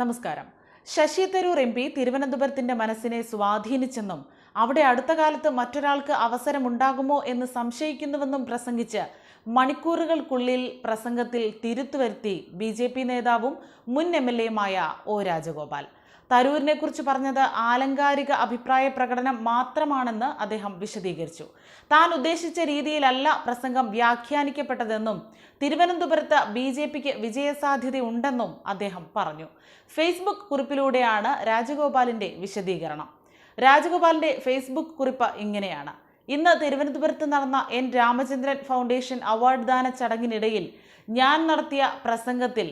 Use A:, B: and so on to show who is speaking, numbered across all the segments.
A: നമസ്കാരം Shashi Tharoor M P തിരുവനന്തപുരത്തിന്റെ മനസ്സിനെ സ്വാധീനിച്ചെന്നും അവിടെ അടുത്ത കാലത്ത് മറ്റൊരാൾക്ക് അവസരമുണ്ടാകുമോ എന്ന് സംശയിക്കുന്നുവെന്നും പ്രസംഗിച്ച് മണിക്കൂറുകൾക്കുള്ളിൽ പ്രസംഗത്തിൽ തിരുത്തുവരുത്തി ബി ജെ പി നേതാവും മുൻ എം എൽ എയുമായ ഒ രാജഗോപാൽ തരൂരിനെ കുറിച്ച് പറഞ്ഞത് ആലങ്കാരിക അഭിപ്രായ പ്രകടനം മാത്രമാണെന്ന് അദ്ദേഹം വിശദീകരിച്ചു താൻ ഉദ്ദേശിച്ച രീതിയിലല്ല പ്രസംഗം വ്യാഖ്യാനിക്കപ്പെട്ടതെന്നും തിരുവനന്തപുരത്ത് ബി ജെ പിക്ക് വിജയസാധ്യതയുണ്ടെന്നും അദ്ദേഹം പറഞ്ഞു ഫേസ്ബുക്ക് കുറിപ്പിലൂടെയാണ് രാജഗോപാലിന്റെ വിശദീകരണം രാജഗോപാലിന്റെ ഫേസ്ബുക്ക് കുറിപ്പ് ഇങ്ങനെയാണ് ഇന്ന് തിരുവനന്തപുരത്ത് നടന്ന എൻ രാമചന്ദ്രൻ ഫൗണ്ടേഷൻ അവാർഡ് ദാന ചടങ്ങിനിടയിൽ ഞാൻ നടത്തിയ പ്രസംഗത്തിൽ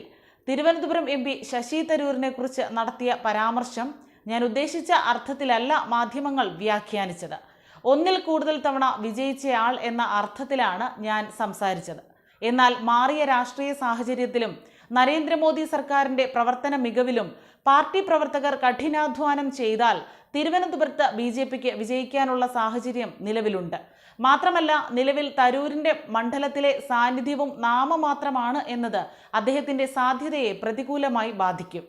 A: തിരുവനന്തപുരം എം പി ശശി തരൂരിനെ കുറിച്ച് നടത്തിയ പരാമർശം ഞാൻ ഉദ്ദേശിച്ച അർത്ഥത്തിലല്ല മാധ്യമങ്ങൾ വ്യാഖ്യാനിച്ചത് ഒന്നിൽ കൂടുതൽ തവണ വിജയിച്ചയാൾ എന്ന അർത്ഥത്തിലാണ് ഞാൻ സംസാരിച്ചത് എന്നാൽ മാറിയ രാഷ്ട്രീയ സാഹചര്യത്തിലും നരേന്ദ്രമോദി സർക്കാരിന്റെ പ്രവർത്തന മികവിലും പാർട്ടി പ്രവർത്തകർ കഠിനാധ്വാനം ചെയ്താൽ തിരുവനന്തപുരത്ത് ബി ജെ പിക്ക് വിജയിക്കാനുള്ള സാഹചര്യം നിലവിലുണ്ട് മാത്രമല്ല നിലവിൽ തരൂരിന്റെ മണ്ഡലത്തിലെ സാന്നിധ്യവും നാമമാത്രമാണ് എന്നത് അദ്ദേഹത്തിന്റെ സാധ്യതയെ പ്രതികൂലമായി ബാധിക്കും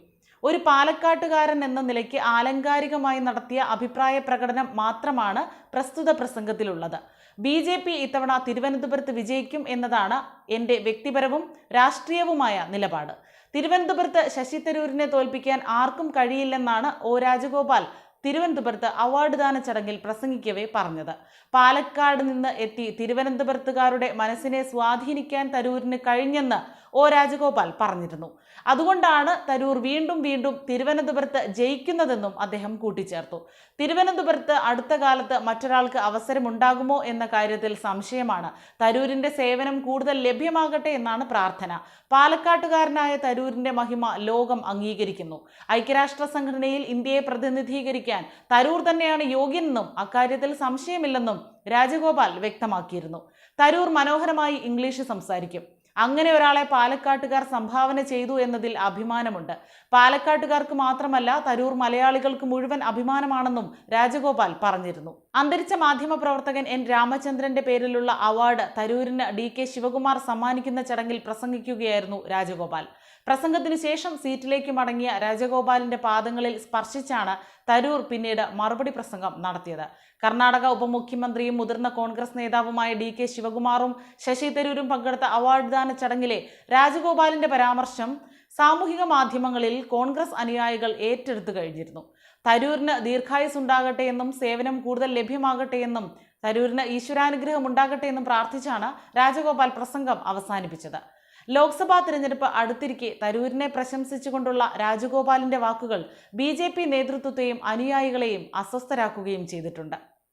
A: ഒരു പാലക്കാട്ടുകാരൻ എന്ന നിലയ്ക്ക് ആലങ്കാരികമായി നടത്തിയ അഭിപ്രായ പ്രകടനം മാത്രമാണ് പ്രസ്തുത പ്രസംഗത്തിലുള്ളത് ബി ജെ പി ഇത്തവണ തിരുവനന്തപുരത്ത് വിജയിക്കും എന്നതാണ് എൻ്റെ വ്യക്തിപരവും രാഷ്ട്രീയവുമായ നിലപാട് തിരുവനന്തപുരത്ത് ശശി തരൂരിനെ തോൽപ്പിക്കാൻ ആർക്കും കഴിയില്ലെന്നാണ് ഒ രാജഗോപാൽ തിരുവനന്തപുരത്ത് അവാർഡ് ദാന ചടങ്ങിൽ പ്രസംഗിക്കവേ പറഞ്ഞത് പാലക്കാട് നിന്ന് എത്തി തിരുവനന്തപുരത്തുകാരുടെ മനസ്സിനെ സ്വാധീനിക്കാൻ തരൂരിന് കഴിഞ്ഞെന്ന് ഒ രാജഗോപാൽ പറഞ്ഞിരുന്നു അതുകൊണ്ടാണ് തരൂർ വീണ്ടും വീണ്ടും തിരുവനന്തപുരത്ത് ജയിക്കുന്നതെന്നും അദ്ദേഹം കൂട്ടിച്ചേർത്തു തിരുവനന്തപുരത്ത് അടുത്ത കാലത്ത് മറ്റൊരാൾക്ക് അവസരമുണ്ടാകുമോ എന്ന കാര്യത്തിൽ സംശയമാണ് തരൂരിന്റെ സേവനം കൂടുതൽ ലഭ്യമാകട്ടെ എന്നാണ് പ്രാർത്ഥന പാലക്കാട്ടുകാരനായ തരൂരിന്റെ മഹിമ ലോകം അംഗീകരിക്കുന്നു ഐക്യരാഷ്ട്ര സംഘടനയിൽ ഇന്ത്യയെ പ്രതിനിധീകരിക്കാൻ ഉപയോഗിക്കാൻ തരൂർ തന്നെയാണ് യോഗ്യനെന്നും അക്കാര്യത്തിൽ സംശയമില്ലെന്നും രാജഗോപാൽ വ്യക്തമാക്കിയിരുന്നു തരൂർ മനോഹരമായി ഇംഗ്ലീഷ് സംസാരിക്കും അങ്ങനെ ഒരാളെ പാലക്കാട്ടുകാർ സംഭാവന ചെയ്തു എന്നതിൽ അഭിമാനമുണ്ട് പാലക്കാട്ടുകാർക്ക് മാത്രമല്ല തരൂർ മലയാളികൾക്ക് മുഴുവൻ അഭിമാനമാണെന്നും രാജഗോപാൽ പറഞ്ഞിരുന്നു അന്തരിച്ച മാധ്യമ പ്രവർത്തകൻ എൻ രാമചന്ദ്രന്റെ പേരിലുള്ള അവാർഡ് തരൂരിന് ഡി കെ ശിവകുമാർ സമ്മാനിക്കുന്ന ചടങ്ങിൽ പ്രസംഗിക്കുകയായിരുന്നു രാജഗോപാൽ പ്രസംഗത്തിനു ശേഷം സീറ്റിലേക്ക് മടങ്ങിയ രാജഗോപാലിന്റെ പാദങ്ങളിൽ സ്പർശിച്ചാണ് തരൂർ പിന്നീട് മറുപടി പ്രസംഗം നടത്തിയത് കർണാടക ഉപമുഖ്യമന്ത്രിയും മുതിർന്ന കോൺഗ്രസ് നേതാവുമായ ഡി കെ ശിവകുമാറും ശശി തരൂരും പങ്കെടുത്ത അവാർഡ് സമ്മാനദാന ചടങ്ങിലെ രാജഗോപാലിന്റെ പരാമർശം സാമൂഹിക മാധ്യമങ്ങളിൽ കോൺഗ്രസ് അനുയായികൾ ഏറ്റെടുത്തു കഴിഞ്ഞിരുന്നു തരൂരിന് ദീർഘായുസ് എന്നും സേവനം കൂടുതൽ ലഭ്യമാകട്ടെ എന്നും തരൂരിന് ഈശ്വരാനുഗ്രഹം ഉണ്ടാകട്ടെ എന്നും പ്രാർത്ഥിച്ചാണ് രാജഗോപാൽ പ്രസംഗം അവസാനിപ്പിച്ചത് ലോക്സഭാ തിരഞ്ഞെടുപ്പ് അടുത്തിരിക്കെ തരൂരിനെ പ്രശംസിച്ചുകൊണ്ടുള്ള രാജഗോപാലിന്റെ വാക്കുകൾ ബി നേതൃത്വത്തെയും അനുയായികളെയും അസ്വസ്ഥരാക്കുകയും ചെയ്തിട്ടുണ്ട്